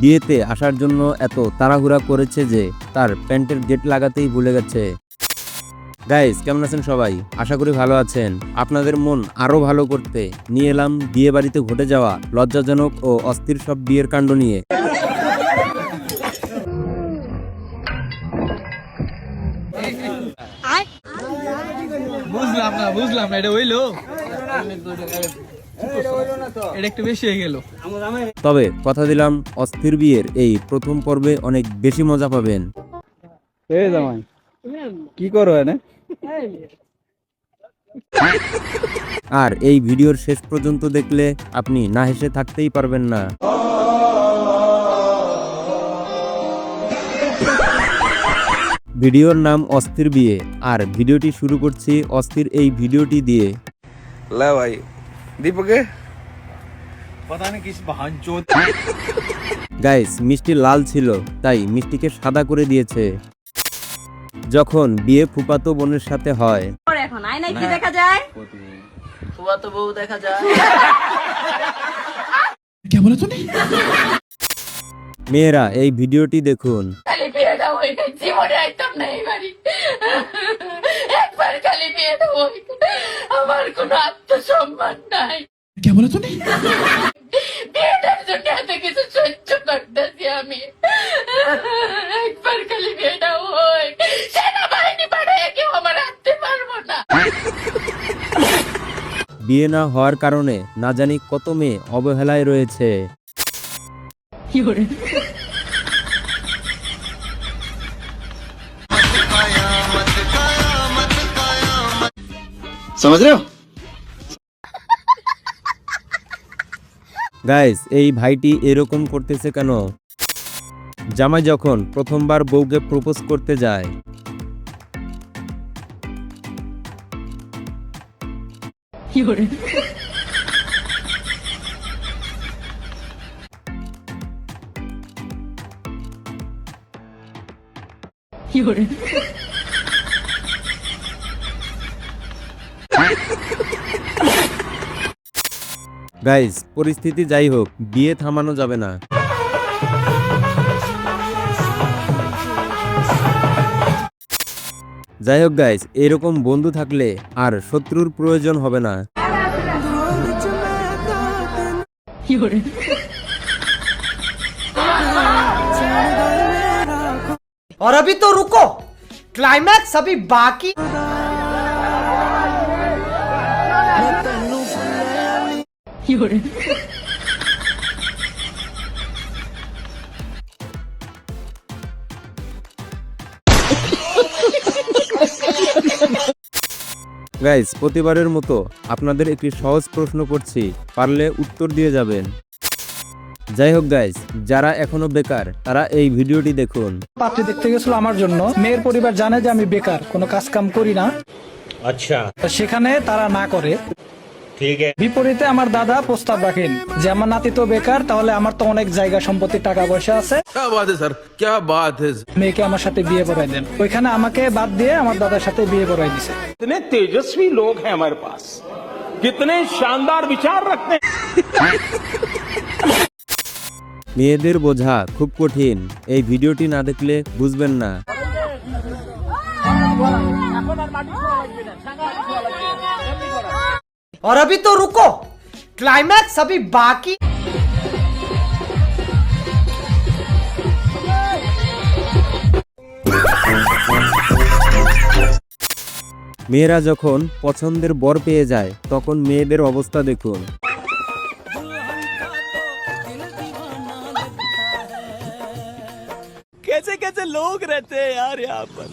বিয়েতে আসার জন্য এত তাড়াহুড়া করেছে যে তার প্যান্টের গেট লাগাতেই ভুলে গেছে। গাইস কেমন আছেন সবাই? আশা করি ভালো আছেন। আপনাদের মন আরও ভালো করতে নিয়ে এলাম বিয়ে বাড়িতে ঘটে যাওয়া লজ্জাজনক ও অস্থির সব বিয়ের কাণ্ড নিয়ে। বুঝলাম না বুঝলাম না এটা হইল। তবে কথা দিলাম অস্থির বিয়ের এই প্রথম পর্বে অনেক বেশি মজা পাবেন। কি করো আর এই ভিডিওর শেষ পর্যন্ত দেখলে আপনি না হেসে থাকতেই পারবেন না। ভিডিওর নাম অস্থির বিয়ে আর ভিডিওটি শুরু করছি অস্থির এই ভিডিওটি দিয়ে। ভাই দীপকে পতা নেই কিস ভাঞ্চোদ গাইস মিষ্টি লাল ছিল তাই মিষ্টিকে সাদা করে দিয়েছে। যখন বিয়ে ফুপাতো বোনের সাথে হয়। এখন আয়নায় কি দেখা যায়? ফুপাতো বউ দেখা যায়। কে বলে তুমি মেয়েরা এই ভিডিওটি দেখুন। জীবনে একদম নেই বাড়ি। একবার খালি বিয়েটা আমার কোনো আত্মসম্মান নাই। বিয়েটার জন্য এত কিছু সহ্য করতেছি আমি। একবার খালি বিয়েটা সেনাবাহিনী পাঠায় কেউ আমার আনতে পারব না। বিয়ে না হওয়ার কারণে না জানি কত মেয়ে অবহেলায় রয়েছে। समझ रहे हो গাইস এই ভাইটি এরকম করতেছে কেন জামাই যখন প্রথমবার বউকে প্রপোজ করতে যায় গাইস পরিস্থিতি যাই হোক বিয়ে থামানো যাবে না যাই হোক গাইস এরকম বন্ধু থাকলে আর শত্রুর প্রয়োজন হবে না और अभी तो रुको क्लाइमैक्स अभी बाकी 有人。গাইজ প্রতিবারের মতো আপনাদের একটি সহজ প্রশ্ন করছি। পারলে উত্তর দিয়ে যাবেন। যাই হোক গাইজ যারা এখনও বেকার তারা এই ভিডিওটি দেখুন। পাত্রী দেখতে গেছিল আমার জন্য। মেয়ের পরিবার জানে যে আমি বেকার। কোনো কাজ কাম করি না। আচ্ছা। সেখানে তারা না করে। ठीक है বিপরীতে আমার দাদা প্রস্তাব রাখেন যে আমার নাতি তো বেকার তাহলে আমার তো অনেক জায়গা সম্পত্তি টাকা পয়সা আছে क्या बात है सर क्या बात है মেয়েকে আমার সাথে বিয়ে করাই দেন ওইখানে আমাকে বাদ দিয়ে আমার দাদার সাথে বিয়ে করাই দিছে कितने तेजस्वी लोग हैं हमारे पास कितने शानदार विचार रखते हैं মেয়েদের বোঝা খুব কঠিন এই ভিডিওটি না দেখলে বুঝবেন না और अभी तो रुको क्लाइमैक्स अभी बाकी মেয়েরা যখন পছন্দের বর পেয়ে যায় তখন মেয়েদের অবস্থা দেখুন कैसे कैसे लोग रहते हैं यार यहाँ पर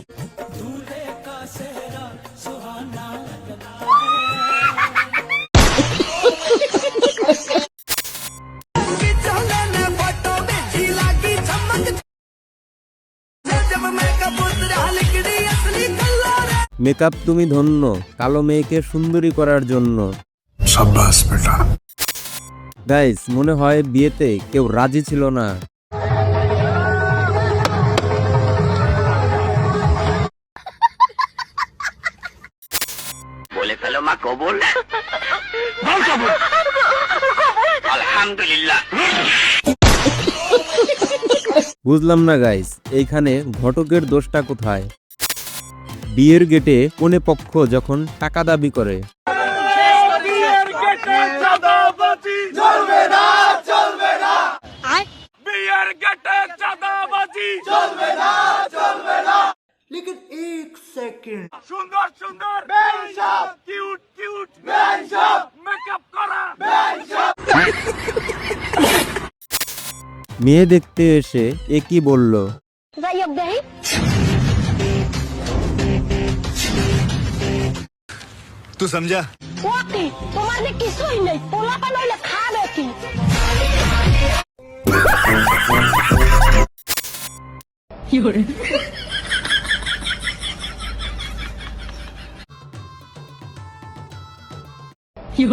মেকআপ তুমি ধন্য কালো মেয়েকে সুন্দরী করার জন্য। গাইস মনে হয় বিয়েতে কেউ রাজি ছিল না। বুঝলাম না গাইস এইখানে ঘটকের দোষটা কোথায়? বিয়ের গেটে কোনে পক্ষ যখন টাকা দাবি করে। মেয়ে দেখতে এসে এ কি বলল? তুই সমঝা কি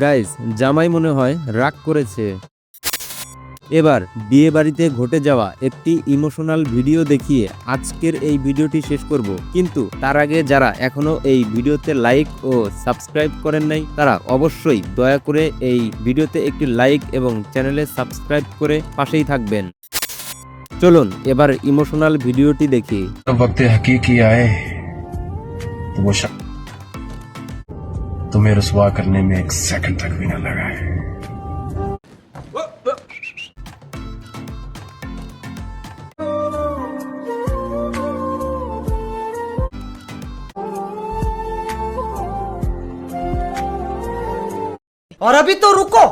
গাইস জামাই মনে হয় রাগ করেছে। এবার, বিয়ে বাড়িতে ঘটে যাওয়া একটি ইমোশনাল ভিডিও দেখিয়ে আজকের এই ভিডিওটি শেষ করব। কিন্তু তার আগে যারা এখনও এই ভিডিওতে লাইক ও সাবস্ক্রাইব করেন নাই, তারা অবশ্যই দয়া করে এই ভিডিওতে একটি লাইক এবং চ্যানেলে সাবস্ক্রাইব করে পাশেই থাকবেন। চলুন, এবার ইমোশনাল ভিডিওটি দেখি। तुम्हें रसुआ करने में एक सेकंड तक भी ना लगा है। और अभी तो रुको।